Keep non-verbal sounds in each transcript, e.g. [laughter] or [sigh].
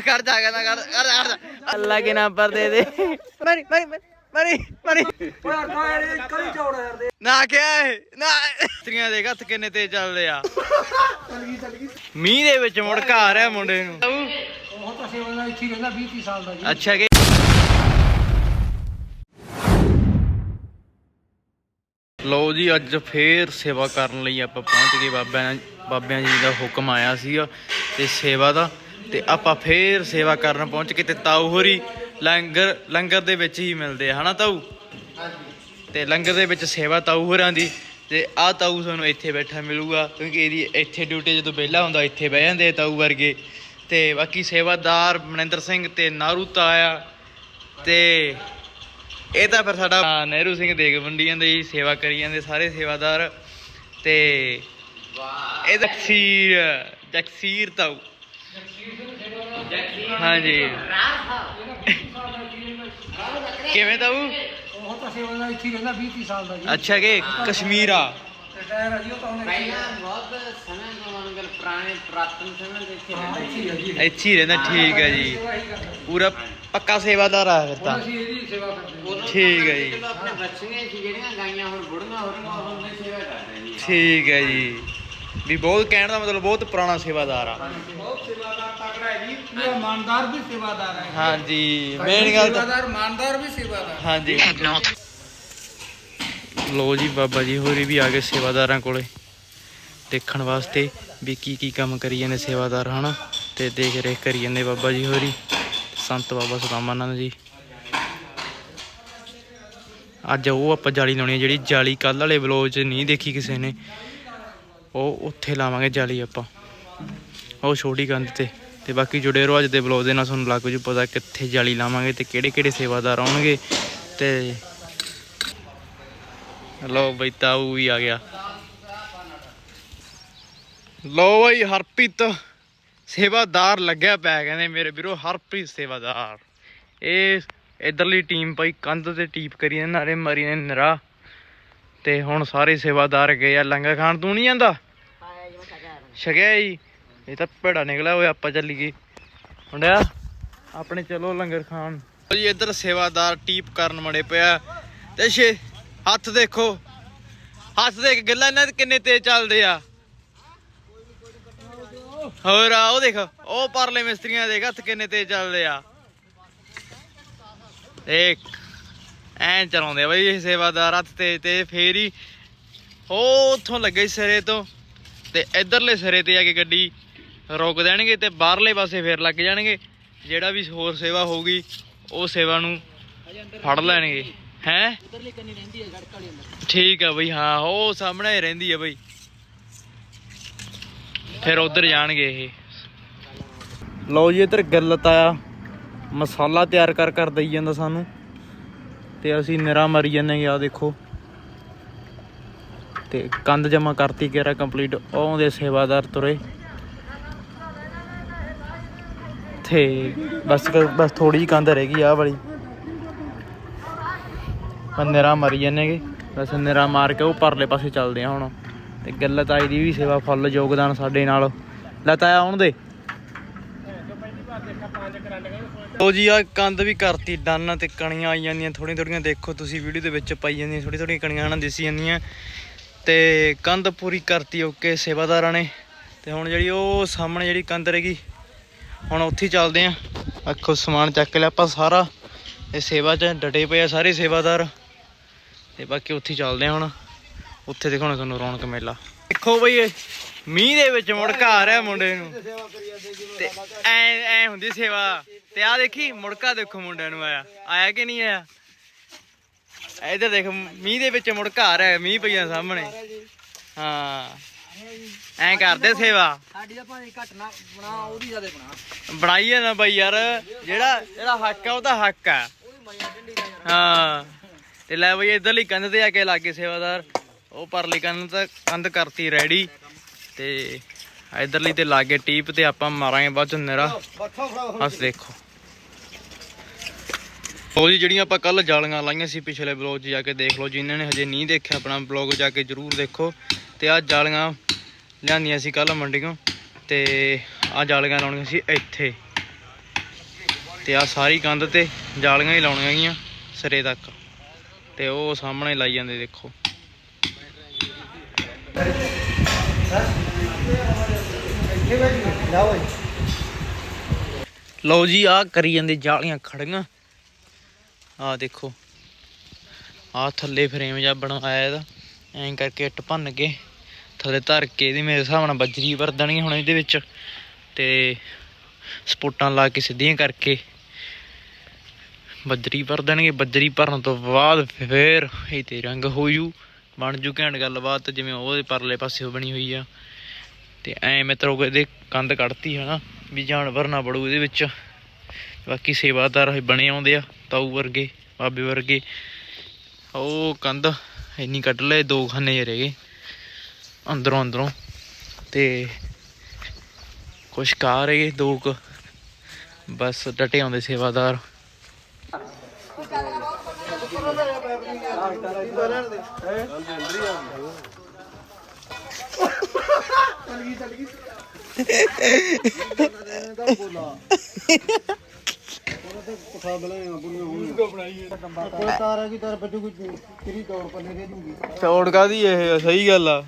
ਕਰ ਜਾ ਕਰ ਕਰ ਕਰ ਕਰ ਅੱਲਾ ਕੇ ਨਾਮ ਪਰ ਦੇ ਦੇ। ਮਰੀ ਮਰੀ ਮਰੀ ਮਰੀ ਨਾ ਕਿਆ ਹੈ ਨਾ ਤਰੀਆਂ ਦੇ ਹੱਥ ਕਿੰਨੇ ਤੇ ਚੱਲਦੇ ਆ। ਮੀਂਹ ਦੇ ਵਿੱਚ ਮੁੜ ਆ ਰਿਹਾ ਮੁੰਡੇ ਨੂੰ। ਉਹ ਤਾਂ ਸੇਵਾ ਦਾ ਇੱਥੇ ਹੀ ਰਹਿੰਦਾ 20 30 ਸਾਲ ਦਾ ਜੀ। ਅੱਛਾ ਕਿ ਲੋ ਜੀ ਅੱਜ ਫੇਰ ਸੇਵਾ ਕਰਨ ਲਈ ਆਪਾਂ ਪਹੁੰਚ ਗਏ ਬਾਬਿਆਂ ਬਾਬਿਆਂ ਜੀ ਦਾ ਹੁਕਮ ਆਇਆ ਸੀਗਾ ਤੇ ਸੇਵਾ ਦਾ ਤੇ ਆਪਾਂ ਫੇਰ ਸੇਵਾ ਕਰਨ ਪਹੁੰਚ ਕੇ ਤੇ ਤਾਊ ਹੋਰੀ ਲੰਗਰ ਲੰਗਰ ਦੇ ਵਿੱਚ ਹੀ ਮਿਲਦੇ ਆ ਹਨਾ ਤਾਊ? ਤੇ ਲੰਗਰ ਦੇ ਵਿੱਚ ਸੇਵਾ ਤਾਊ ਹੋਰਾਂ ਦੀ ਤੇ ਆ ਤਾਊ ਸਾਨੂੰ ਇੱਥੇ ਬੈਠਾ ਮਿਲੂਗਾ ਕਿਉਂਕਿ ਇਹਦੀ ਇੱਥੇ ਡਿਊਟੀ ਜਦੋਂ ਵਿਹਲਾ ਹੁੰਦਾ ਇੱਥੇ ਬਹਿ ਜਾਂਦੇ ਤਾਊ ਵਰਗੇ। ਤੇ ਬਾਕੀ ਸੇਵਾਦਾਰ ਮਨਿੰਦਰ ਸਿੰਘ ਤੇ ਨਾਰੂ ਤਾਇਆ ਤੇ ਇਹ ਤਾਂ ਫਿਰ ਸਾਡਾ ਨਹਿਰੂ ਸਿੰਘ ਦੇਗ ਮੰਡੀਆਂ ਦੇ ਸੇਵਾ ਕਰੀ ਜਾਂਦੇ ਸਾਰੇ ਸੇਵਾਦਾਰ ਤੇ ਇਹ ਜਕਸੀਰ ਜਕਸੀਰ ਤਾਊ ਹਾਂਜੀ। ਕਿਵੇਂ ਤਾਊ ਉਹ ਤਾਂ ਸੇਵਾ ਦਾ ਇੱਥੇ ਰਹਿੰਦਾ 20 30 ਸਾਲ ਦਾ ਜੀ। ਅੱਛਾ ਕਿ ਕਸ਼ਮੀਰਾ? ਰਿਟਾਇਰ ਆ ਜੀ ਉਹ ਤਾਂ ਹੁਣ ਇੱਥੇ ਹੀ ਪਹਿਲਾਂ ਬਹੁਤ ਸਮੇਂ ਤੋਂ ਮਨਗਲ ਪੁਰਾਣੇ ਪ੍ਰਾਤਨ ਸਮੇਂ ਦੇ ਇੱਥੇ ਰਹਿੰਦੇ ਇੱਥੇ ਹੀ ਆ ਜੀ। ਇੱਥੇ ਹੀ ਰਹਿੰਦਾ ਠੀਕ ਹੈ ਜੀ। ਪੂਰਾ ਪੱਕਾ ਸੇਵਾਦਾਰ ਆ ਫਿਰ ਤਾਂ। ਹੁਣ ਅਸੀਂ ਇਹਦੀ ਸੇਵਾ ਕਰਦੇ ਹਾਂ। ਠੀਕ ਹੈ ਜੀ। ਜਦੋਂ ਆਪਣੇ ਬੱਚੀਆਂ ਸੀ ਜਿਹੜੀਆਂ ਗਾਈਆਂ ਹੁਣ ਬੁੜੀਆਂ ਹੋ ਰਹੀਆਂ ਉਹਨਾਂ ਦੀ ਸੇਵਾ ਕਰ ਰਹੇ ਜੀ ਠੀਕ ਹੈ ਜੀ। ਵੀ ਬਹੁਤ ਕਹਿਣ ਦਾ ਮਤਲਬ ਬਹੁਤ ਪੁਰਾਣਾ ਸੇਵਾਦਾਰ ਆ। ਬਹੁਤ ਸੇਵਾਦਾਰ ਤਕੜਾ ਹੈ ਜੀ ਪੂਰਾ ਇਮਾਨਦਾਰ ਵੀ ਸੇਵਾਦਾਰ ਹੈ। ਹਾਂਜੀ ਮੇਨ ਗੱਲ ਤਾਂ ਸੇਵਾਦਾਰ ਇਮਾਨਦਾਰ ਵੀ ਸੇਵਾਦਾਰ। ਹਾਂਜੀ। ਲੋ ਜੀ ਬਾਬਾ ਜੀ ਹੋਰੀ ਵੀ ਆ ਗਏ ਸੇਵਾਦਾਰਾਂ ਕੋਲੇ। ਦੇਖਣ ਵਾਸਤੇ ਵੀ ਕੀ ਕੀ ਕੰਮ ਕਰੀ ਜਾਂਦੇ ਸੇਵਾਦਾਰ ਹਨਾ? ਤੇ ਦੇਖ ਰੇਖ ਕਰੀ ਜਾਂਦੇ ਬਾਬਾ ਜੀ ਹੋਰੀ ਸੰਤ ਬਾਬਾ ਸਦਾਮਾਨੰਦ ਜੀ। ਅੱਜ ਉਹ ਆਪਾਂ ਜਾਲੀ ਲਾਉਣੀ ਆ ਜਿਹੜੀ ਜਾਲੀ ਕੱਲ ਵਾਲੇ ਬਲੌਗ 'ਚ ਨਹੀਂ ਦੇਖੀ ਕਿਸੇ ਨੇ। ਉਹ ਉੱਥੇ ਲਾਵਾਂਗੇ ਜਾਲੀ ਆਪਾਂ। ਉਹ ਛੋਟੀ ਕੰਧ ਤੇ। ਤੇ ਬਾਕੀ ਜੁੜੇ ਰਹੋ ਅੱਜ ਦੇ ਬਲੌਗ ਦੇ ਨਾਲ ਤੁਹਾਨੂੰ ਲੱਗ ਜੂ ਪਤਾ ਕਿੱਥੇ ਜਾਲੀ ਲਾਵਾਂਗੇ ਤੇ ਕਿਹੜੇ ਕਿਹੜੇ ਸੇਵਾਦਾਰ ਆਉਣਗੇ। ਤੇ ਲੋ ਬਈ ਤਾਊ ਵੀ ਆ ਗਿਆ। ਲੋ ਬਈ ਹਰਪ੍ਰੀਤ, ਸੇਵਾਦਾਰ ਲੱਗਿਆ ਪਿਆ ਕਹਿੰਦੇ ਮੇਰੇ ਵੀਰੋ, ਹਰਪ੍ਰੀਤ ਸੇਵਾਦਾਰ। ਇਹ ਇਧਰਲੀ ਟੀਮ ਭਾਈ ਕੰਧ ਤੇ ਟੀਪ ਕਰੀ ਨੇ ਨਾਲੇ ਮਰੀ ਨੇ ਨਰਾ। ਤੇ ਹੁਣ ਸਾਰੇ ਸੇਵਾਦਾਰ ਗਏ ਆ ਲੰਗਰ ਖਾਣ, ਤੂੰ ਨਹੀਂ ਜਾਂਦਾ? ਛਕਿਆ ਜੀ ਇਹ ਤਾਂ ਭੇੜਾ ਨਿਕਲਿਆ ਓਏ, ਆਪਾਂ ਚੱਲੀਏ। ਮੁੰਡਿਆ, ਆਪਣੇ ਚਲੋ ਲੰਗਰ ਖਾਣ। ਜੀ, ਇੱਧਰ ਸੇਵਾਦਾਰ ਟੀਪ ਕਰਨ ਮੜੇ ਪਿਆ। ਤੇ ਛੇ, ਹੱਥ ਦੇਖੋ। ਹੱਥ ਦੇਖ, ਗੱਲਾਂ ਇਹਨਾਂ ਦੇ ਕਿੰਨੇ ਤੇਜ਼ ਚੱਲਦੇ ਆ। ਹੋਰ ਆ, ਉਹ ਦੇਖ, ਉਹ ਪਰਲੇ ਮਿਸਤਰੀਆਂ ਦੇ ਹੱਥ ਕਿੰਨੇ ਤੇਜ਼ ਚੱਲਦੇ ਆ। ਦੇਖ, ਐਂ ਚਲਾਉਂਦੇ ਆ ਬਈ ਇਹ ਸੇਵਾਦਾਰ, ਹੱਥ ਤੇਜ ਤੇ ਫੇਰ ਹੀ ਉਹ ਉੱਥੋਂ ਲੱਗੇ ਸਿਰੇ ਤੋਂ। ਤੇ ਇਧਰਲੇ ਸਿਰੇ ਤੇ ਆ ਕੇ ਗੱਡੀ ਰੋਕ ਦੇਣਗੇ ਤੇ ਬਾਹਰਲੇ ਪਾਸੇ ਫੇਰ ਲੱਗ ਜਾਣਗੇ। ਜਿਹੜਾ ਵੀ ਹੋਰ ਸੇਵਾ ਹੋਊਗੀ ਉਹ ਸੇਵਾ ਨੂੰ ਫੜ ਲੈਣਗੇ। ਹੈ? ਉਧਰਲੀ ਕੰਨੀ ਰਹਿੰਦੀ ਹੈ ਸੜਕ ਵਾਲੀ ਅੰਦਰ। ਠੀਕ ਆ ਬਈ ਹਾਂ ਉਹ ਸਾਹਮਣੇ ਹੀ ਰਹਿੰਦੀ ਆ ਬਈ। ਫਿਰ ਉਧਰ ਜਾਣਗੇ ਇਹ। ਲਓ ਜੀ ਇੱਧਰ ਗੱਲਤ ਆਇਆ ਮਸਾਲਾ ਤਿਆਰ ਕਰ ਕਰ ਦਈ ਜਾਂਦਾ ਸਾਨੂੰ। ਤੇ ਅਸੀਂ ਨਿਰਾ ਮਰੀ ਜਾਂਦੇ ਆ ਦੇਖੋ। ਤੇ ਕੰਧ ਜਮਾ ਕਰਤੀ ਕਿਹੜਾ ਕੰਪਲੀਟ ਉਹਦੇ ਸੇਵਾਦਾਰ ਤੁਰੇ। ਤੇ ਬਸ ਬਸ ਥੋੜੀ ਜਿਹੀ ਕੰਧ ਰਹਿ ਗਈ ਆ ਵਾਲੀ। ਨਿਰਾ ਮਰੀ ਜਾਂਦੇਗੇ ਬਸ ਨਿਰਾ ਮਾਰ ਕੇ ਉਹ ਪਰਲੇ ਪਾਸੇ ਚੱਲਦੇ ਆ ਹੁਣ। ਤੇ ਗੱਲ ਤਾਈ ਦੀ ਵੀ ਸੇਵਾ ਫੁੱਲ ਯੋਗਦਾਨ ਸਾਡੇ ਨਾਲ। ਲੈ ਤਾਇਆ, ਆਉਣ ਦੇ। ਲੋ ਜੀ ਆ ਕੰਧ ਵੀ ਕਰਤੀ, ਡਨ ਤੇ ਕਣੀਆਂ ਆਈ ਜਾਂਦੀਆਂ ਥੋੜੀ ਥੋੜੀਆਂ ਦੇਖੋ ਤੁਸੀਂ, ਵੀਡੀਓ ਦੇ ਵਿੱਚ ਪਾਈ ਜਾਂਦੀਆਂ ਥੋੜੀ ਥੋੜੀਆਂ ਕਣੀਆਂ ਹਨਾ, ਦਿਸੀ ਜਾਂਦੀਆਂ। ਤੇ ਕੰਧ ਪੂਰੀ ਕਰਤੀ ਓਕੇ ਸੇਵਾਦਾਰਾਂ ਨੇ। ਤੇ ਹੁਣ ਜਿਹੜੀ ਉਹ ਸਾਹਮਣੇ ਜਿਹੜੀ ਕੰਧ ਰਹੀ ਹੁਣ ਉੱਥੇ ਚੱਲਦੇ ਆ। ਆਖੋ ਸਮਾਨ ਚੱਕ ਲਿਆ ਆਪਾਂ ਸਾਰਾ। ਇਹ ਸੇਵਾ 'ਚ ਡਟੇ ਪਏ ਆ ਸਾਰੇ ਸੇਵਾਦਾਰ। ਤੇ ਬਾਕੀ ਉੱਥੇ ਚੱਲਦੇ ਆ ਹੁਣ। ਉੱਥੇ ਦਿਖਾਉਣਾ ਤੁਹਾਨੂੰ ਰੌਣਕ ਮੇਲਾ। ਦੇਖੋ ਬਈ ਇਹ ਮੀਂਹ ਦੇ ਵਿੱਚ ਮੁੜਕਾ ਆ ਰਿਹਾ ਮੁੰਡੇ ਨੂੰ। ਤੇ ਐ ਐ ਹੁੰਦੀ ਸੇਵਾ। ਤੇ ਆ ਦੇਖੀ, ਮੁੜਕਾ ਦੇਖੋ ਮੁੰਡਿਆਂ ਨੂੰ ਆਇਆ। ਆਇਆ ਕਿ ਨਹੀਂ ਆਇਆ? ਇੱਧਰ ਦੇਖ ਮੀਂਹ ਦੇ ਵਿੱਚ ਮੁੜਕਾ ਆ ਰਿਹਾ ਮੀਂਹ ਪਈਆਂ ਸਾਹਮਣੇ। ਹਾਂ ਐ ਕਰਦੇ ਸੇਵਾ। ਸਾਡੀ ਤਾਂ ਭਾਵੇਂ ਘੱਟ ਨਾ ਬਣਾ ਉਹਦੀ ਜ਼ਿਆਦਾ ਬਣਾ। ਬਣਾਈ ਹੈ ਨਾ ਬਾਈ ਯਾਰ ਜਿਹੜਾ ਜਿਹੜਾ ਹੱਕ ਆ ਉਹ ਤਾਂ ਹੱਕ ਆ। ਹਾਂ। ਤੇ ਲੈ ਬਈ ਇਧਰਲੀ ਕੰਧ ਤੇ ਆ ਕੇ ਲਾਗੇ ਸੇਵਾਦਾਰ। ਉਹ ਪਰਲੀ ਕੰਧ ਤਾਂ ਕੰਧ ਕਰਤੀ ਰੈਡੀ। ਤੇ ਇਧਰਲੀ ਤੇ ਲਾਗੇ ਟੀਪ ਤੇ ਆਪਾਂ ਮਾਰਾਂਗੇ ਬਾਅਦ ਚ ਨਿਰਾ। ਬਸ ਦੇਖੋ। ਉਹ ਜੀ ਜਿਹੜੀਆਂ ਆਪਾਂ ਕੱਲ ਜਾਲੀਆਂ ਲਾਈਆਂ ਸੀ ਪਿਛਲੇ ਬਲੌਗ 'ਚ ਜਾ ਕੇ ਦੇਖ ਲਓ, ਜਿਨ੍ਹਾਂ ਨੇ ਹਜੇ ਨਹੀਂ ਦੇਖਿਆ ਆਪਣਾ ਬਲੌਗ, ਜਾ ਕੇ ਜਰੂਰ ਦੇਖੋ। ਤੇ ਆ ਜਾਲੀਆਂ ਲਿਆਂਦੀਆਂ ਸੀ ਕੱਲ ਮੰਡੀੋਂ ਤੇ ਆ ਜਾਲੀਆਂ ਲਾਉਣੀਆਂ ਸੀ ਇੱਥੇ। ਤੇ ਆ ਸਾਰੀ ਕੰਧ ਤੇ ਜਾਲੀਆਂ ਹੀ ਲਾਉਣੀਆਂ ਗੀਆਂ ਸਿਰੇ ਤੱਕ। ਤੇ ਉਹ ਸਾਹਮਣੇ ਲਾਈ ਜਾਂਦੇ ਦੇਖੋ। ਲਓ ਜੀ ਆ ਕਰੀ ਜਾਂਦੇ ਜਾਲੀਆਂ ਖੜੀਆਂ। ਆ ਦੇਖੋ। ਆ ਥੱਲੇ ਫਰੇਮ ਜਿਹਾ ਬਣਾਇਆ ਇਹਦਾ। ਐਂ ਕਰਕੇ ਇੱਟ ਭੰਨ ਕੇ ਥੱਲੇ ਧਰ ਕੇ ਇਹਦੀ ਮੇਰੇ ਹਿਸਾਬ ਨਾਲ ਬਜਰੀ ਭਰ ਦੇਣੀ ਹੁਣ ਇਹਦੇ ਵਿੱਚ। ਤੇ ਸਪੋਟਾਂ ਲਾ ਕੇ ਸਿੱਧੀਆਂ ਕਰਕੇ ਬੱਜਰੀ ਭਰ ਦੇਣਗੇ ਬੱਜਰੀ ਭਰਨ ਤੋਂ ਬਾਅਦ ਫੇਰ ਇਹ ਤੇ ਰੰਗ ਹੋ ਜੂ ਬਣ ਜੂ ਘੈਂਟ ਗੱਲਬਾਤ, ਜਿਵੇਂ ਉਹਦੇ ਪਰਲੇ ਪਾਸੇ ਬਣੀ ਹੋਈ ਆ। ਤੇ ਐ ਮਿੱਤਰੋ ਇਹਦੇ ਕੰਧ ਕੱਢਤੀ ਹਨਾ, ਵੀ ਜਾਨਵਰ ਨਾ ਬੜੂ ਇਹਦੇ ਵਿੱਚ। ਬਾਕੀ ਸੇਵਾਦਾਰ ਇਹ ਬਣੇ ਆਉਂਦੇ ਆ, ਤਾਊ ਵਰਗੇ, ਬਾਬੇ ਵਰਗੇ। ਉਹ ਕੰਧ ਇੰਨੀ ਕੱਢ ਲਏ, ਦੋ ਖਾਨੇ ਜਿਹੇ ਰਹਿ ਗਏ, ਅੰਦਰੋਂ ਅੰਦਰੋਂ। ਤੇ ਕੁਛ ਕਾ ਰਹੇ ਦੋ ਕੁ। ਬਸ ਡਟੇ ਆਉਂਦੇ ਸੇਵਾਦਾਰ। ਤਾਰਾ ਕੀ ਤਾਰ ਬੱਜੂ ਕੋਈ ਤੇਰੀ ਦੌੜ ਪੱਲੇ ਦੇ ਦੂੰਗੀ। ਚੌੜ ਕਾਦੀ ਇਹ? ਸਹੀ ਗੱਲ ਆ।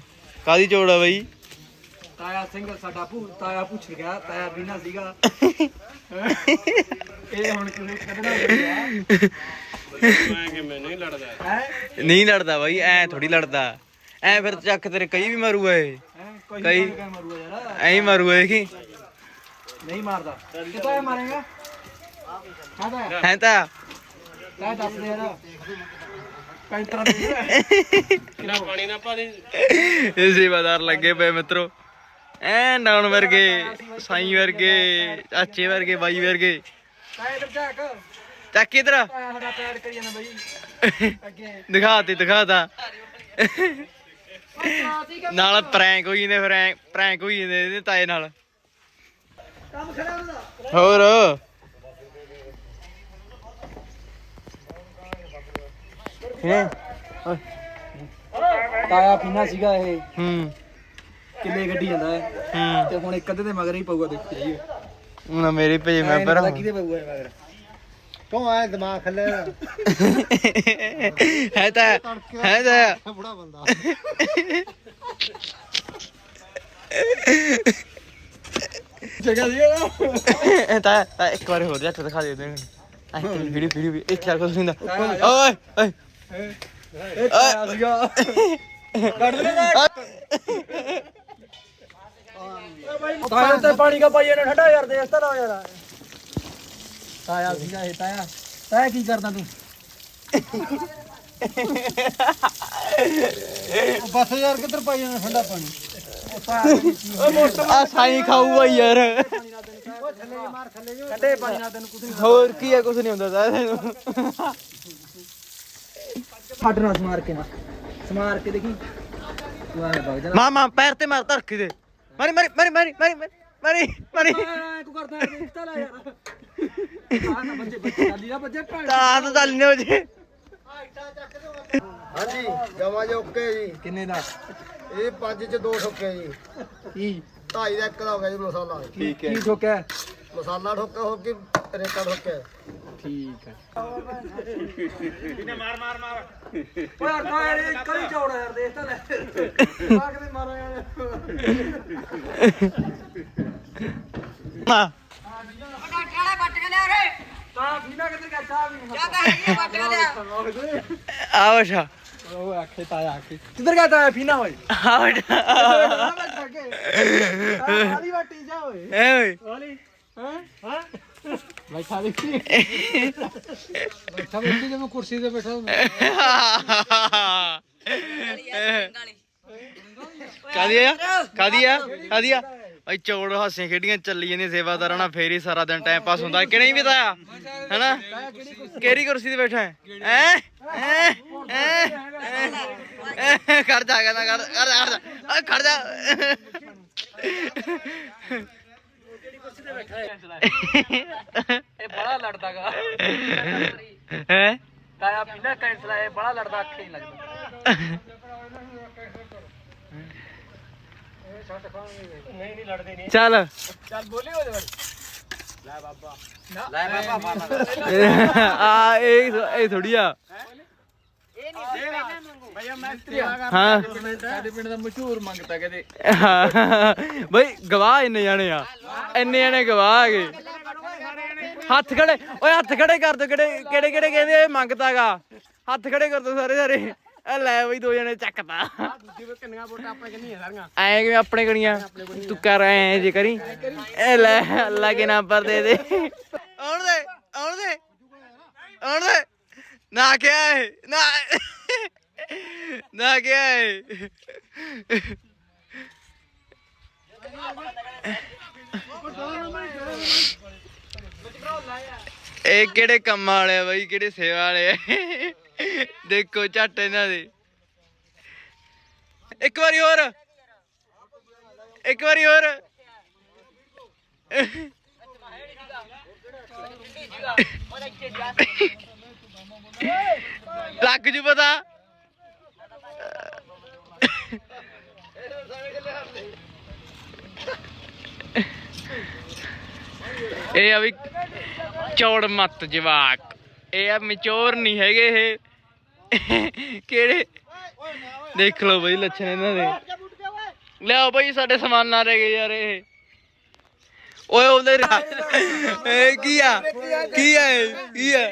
ਕਾਦੀ ਚੌੜ ਆ ਬਈ? ਤਾਇਆ ਸਿੰਘ ਸਾਡਾ ਭੂ ਤਾਇਆ ਪੁੱਛ ਗਿਆ ਤਾਇਆ ਬਿਨਾ ਸੀਗਾ। [laughs] ਇਹ ਹੁਣ ਕਿਵੇਂ ਕੱਢਣਾ ਪਿਆ ਨਹੀਂ ਲੜਦਾ। ਬਾਈ ਐ ਥੋੜੀ ਲੜਦਾ। ਐ ਫਿਰ ਚੱਕ ਤੇਰੇ ਕਈ ਵੀ ਮਾਰੂਗਾ ਇਹ। ਕੋਈ ਮਰੂਗਾ ਯਾਰ। ਐਂ ਹੀ ਮਾਰੂਗਾ ਇਹ ਕੀ? ਨਹੀਂ ਮਾਰਦਾ। ਕਿਤਾ ਮਾਰੇਗਾ। ਹਾਂ ਤਾਂ। ਤਾਇਆ ਦੱਸ ਦੇ ਯਾਰ। ਪੈਂਤਰਾ ਦੇ ਇਹ ਸੇਵਾਦਾਰ ਲੱਗੇ ਪਏ ਮਿੱਤਰੋ। ਐ ਨਾਨ ਵਰਗੇ ਸਾਈ ਵਰਗੇ ਚਾਚੇ ਵਰਗੇ ਬਾਈ ਵਰਗੇ। ਤਾਇਆ ਇੱਧਰ ਝਾਕ। ਚੱਕ ਇਧਰ। ਨਾਲ ਪ੍ਰੈਂਕ ਹੋਈ ਜਾਂਦੇ ਫਿਰ ਪ੍ਰੈਂਕ ਹੋਈ ਜਾਂਦੇ ਇਹਦੇ ਤਾਏ ਨਾਲ। ਕੰਮ ਖੜਾ ਹੁੰਦਾ ਹੋਰ। ਹੈ। ਤਾਇਆ ਪੀਣਾ ਸੀਗਾ ਇਹ। ਹੂੰ। ਕਿੱਲੇ ਗੱਡੀ ਜਾਂਦਾ ਹੈ। ਹੂੰ। ਤੇ ਹੁਣ ਇੱਕ ਅੱਧੇ ਦੇ ਮਗਰ ਹੀ ਪਊਗਾ ਦੇਖੀ ਜਾਈਏ। ਹੁਣ ਮੇਰੇ ਭੇਜ ਮੈਂ ਪਰ ਕਿਹਦੇ ਪਊਗਾ ਇਹ ਮਗਰ। ਕਿਉਂ ਆਇਆ ਦਿਮਾਗ ਖੱਲੇ ਹੈ ਤਾਂ ਹੈ ਤਾਂ। ਬੁੜਾ ਬੰਦਾ। ਜਗ੍ਹਾ ਦੀ ਇਹ ਤਾਂ ਤਾਂ ਇੱਕ ਵਾਰ ਹੋਰ ਜੱਟ ਦਿਖਾ ਦੇ ਦੇ ਐ ਵੀਡੀਓ ਵੀਡੀਓ ਇੱਕ ਚਾਰ ਕੁਝ ਹੁੰਦਾ ਓਏ ਓਏ। ਇਹ ਤਾਇਆ ਸੀਗਾ ਕੱਢ ਲੈ ਤਾਇਆ ਤੇ ਪਾਣੀ ਕਾ ਪਾਈਏ ਨਾ ਠੰਡਾ ਯਾਰ ਦੇਖ ਤਾਂ ਨਾ ਯਾਰ। ਤਾਇਆ ਸੀਗਾ ਇਹ ਤਾਇਆ। ਤਾਇਆ ਕੀ ਕਰਦਾ ਤੂੰ? ਬਸ ਯਾਰ ਕਿੱਧਰ ਪਾਈ ਜਾਂਦਾ ਠੰਡਾ ਪਾਣੀ? ਆ ਸਾਈ ਖਾਊਗਾ ਯਾਰ। ਹੋਰ ਕੀ ਆ ਕੁਝ ਨਹੀਂ ਹੁੰਦਾ ਤੈਨੂੰ। ਨਾ ਸਮਾਰ ਕੇ ਨਾ। ਸਮਾਰ ਕੇ ਦੇਖੀ। ਤੂੰ ਜਾ ਮਾਮਾ ਪੈਰ ਤੇ ਮਾਰ ਧਰਖੀ ਦੇ। ਮਾਰੀ ਮਾਰੀ ਮਾਰੀ ਮਾਰੀ ਮਾਰੀ ਮਾਰੀ ਮਾਰੀ ਕੋ ਕਰਦਾ ਹੈ ਰਿਸ਼ਤਾ ਲਾ ਯਾਰ ਆ ਨਾ ਬੱਚੇ ਬੱਚੇ ਚਾਲੀ ਨਾ ਬੱਚੇ ਤਾਂ ਤਾਂ ਚੱਲ ਨੇ ਜੇ। ਹਾਂਜੀ ਜਮਾ ਜੀ ਓਕੇ ਜੀ। ਕਿੰਨੇ ਦਾ? ਇਹ ਪੰਜ ਚ ਦੋ ਠੋਕੇ ਜੀ। ਕੀ? ਢਾਈ ਦਾ ਇੱਕ ਦਾ ਹੋ ਗਿਆ ਜੀ ਮਸਾਲਾ। ਠੀਕ ਕੀ ਠੋਕਿਆ? ਮਸਾਲਾ ਠੋਕਾ ਹੋ ਕੇ ਰੇਤਾ ਠੋਕਿਆ। ਠੀਕ ਹੈ ਕਿਨੇ ਮਾਰ ਮਾਰ ਮਾਰ। ਓਏ ਯਾਰ ਕਾ ਯਾਰ ਇਹ ਕਲੀ ਚੌੜਾ ਯਾਰ ਦੇਖ ਤਾਂ ਲੈ। ਆ ਕਿਵੇਂ ਮਾਰਾ ਯਾਰ ਨਾ। ਤਾਂ ਪੀਣਾ ਕਿੱਧਰ ਗਿਆ ਚਾਹ ਵੀ ਨਹੀਂ ਆ ਵਸ਼ਾ ਉਹ ਆਖੇ ਤਾਇਆ ਆਖੇ। ਕਿੱਧਰ ਗਿਆ ਤਾਇਆ ਪੀਣਾ ਓਏ? ਆ ਵਸ਼ਾ ਵਾਲੀ ਵਾਟੀ ਜਾ ਓਏ। ਐ ਓਏ। ਵਾਲੀ? ਹਾਂ? ਹਾਂ? ਬੈਠਾ ਦੇਖੀ ਬੈਠਾ ਦੇਖੀ ਜਿਵੇਂ ਕੁਰਸੀ ਤੇ ਬੈਠਾ ਕਾਦੀ ਆ? ਕਾਦੀ ਆ? ਕਾਦੀ ਆ? ਓਏ ਚੌੜ ਹਾਸੀਆਂ ਖੇਡੀਆਂ ਚੱਲੀ ਜਾਂਦੀਆਂ ਸੇਵਾਦਾਰਾਂ ਨਾਲ ਫੇਰ ਹੀ ਸਾਰਾ ਦਿਨ ਟਾਈਮ ਪਾਸ ਹੁੰਦਾ। ਕਿ ਨਹੀਂ ਵੀ ਤਾਇਆ ਹੈਨਾ? ਕਿਹੜੀ ਕੁਰਸੀ ਤੇ ਬੈਠਾ ਹੈ? ਹੈ? ਹੈ? ਖੜ ਜਾ ਕਰ ਖੜ ਜਾ, ਖੜ ਜਾ। ਜਾ ਇਹ ਬੜਾ ਲੜਦਾਗਾ। ਹੈ? ਤਾਇਆ ਪੀਣਾ ਕੈਂਸਲ ਇਹ ਬੜਾ ਲੜਦਾ ਅੱਖੇ ਨਹੀਂ ਲੱਗਦਾ। ਚੱਲ। ਲੈ ਬਾਬਾ। ਆ ਇਹ ਇਹ ਥੋੜੀ ਆ। ਹਾਂ। ਸਾਡੇ ਪਿੰਡ ਦਾ ਮਸ਼ਹੂਰ ਮੰਗਤਾ ਕਦੇ। ਬਈ ਗਵਾਹ ਇੰਨੇ ਜਾਣੇ ਆ। ਇੰਨੇ ਜਾਣੇ ਗਵਾਹ ਹੈਗੇ ਹੱਥ ਖੜੇ ਓਏ ਹੱਥ ਖੜੇ ਕਰ ਦੋ ਕਿਹੜੇ ਕਿਹੜੇ ਕਿਹੜੇ ਕਹਿੰਦੇ ਇਹ ਮੰਗਤਾਗਾ ਹੱਥ ਖੜੇ ਕਰ ਦੋ ਸਾਰੇ ਸਾਰੇ। ਇਹ ਲੈ ਬਈ ਦੋ ਜਣੇ ਚੱਕਤਾ ਕਿੰਨੀਆਂ ਵੋਟਾਂ ਆਪਾਂ ਕਿੰਨੀਆਂ ਸਾਰੀਆਂ ਐ ਕਿਵੇਂ ਆਪਣੇ ਕਣੀਆਂ? ਤੂੰ ਕਰ ਐ ਜੇ ਕਰੀ। ਇਹ ਲੈ ਅੱਲਾ ਕੇ ਨੰਬਰ ਦੇ ਦੇ। ਆਉਣ ਦੇ ਆਉਣ ਦੇ। ਆਉਣ ਦੇ। ਨਾ ਕਿਹਾ ਏ ਨਾ। ਨਾ ਕਿਹਾ ਏ ਇਹ ਕਿਹੜੇ ਕੰਮਾਂ ਵਾਲੇ ਆ ਬਾਈ, ਕਿਹੜੇ ਸੇਵਾ ਵਾਲੇ ਆ? ਦੇਖੋ ਝੱਟ ਇਹਨਾਂ ਦੇ। ਇੱਕ ਵਾਰੀ ਹੋਰ। ਇੱਕ ਵਾਰੀ ਹੋਰ। ਲੱਗ ਜੂ ਪਤਾ। ਇਹ ਆ ਵੀ ਚੌੜ ਮੱਤ ਜਵਾਕ। ਇਹ ਆ ਮਚੋਰ ਨਹੀਂ ਹੈਗੇ ਇਹ। ਕਿਹੜੇ? ਦੇਖ ਲਓ ਬਈ ਲੱਛਣ ਇਹਨਾਂ ਦੇ। ਲਿਆਓ ਬਈ, ਸਾਡੇ ਸਮਾਨ ਨਾ ਰਹਿ ਗਏ ਯਾਰ ਇਹ। ਓਏ ਉਹਦੇ ਇਹ ਕੀ ਆ ਕੀ ਆ ਇਹ? ਕੀ ਆ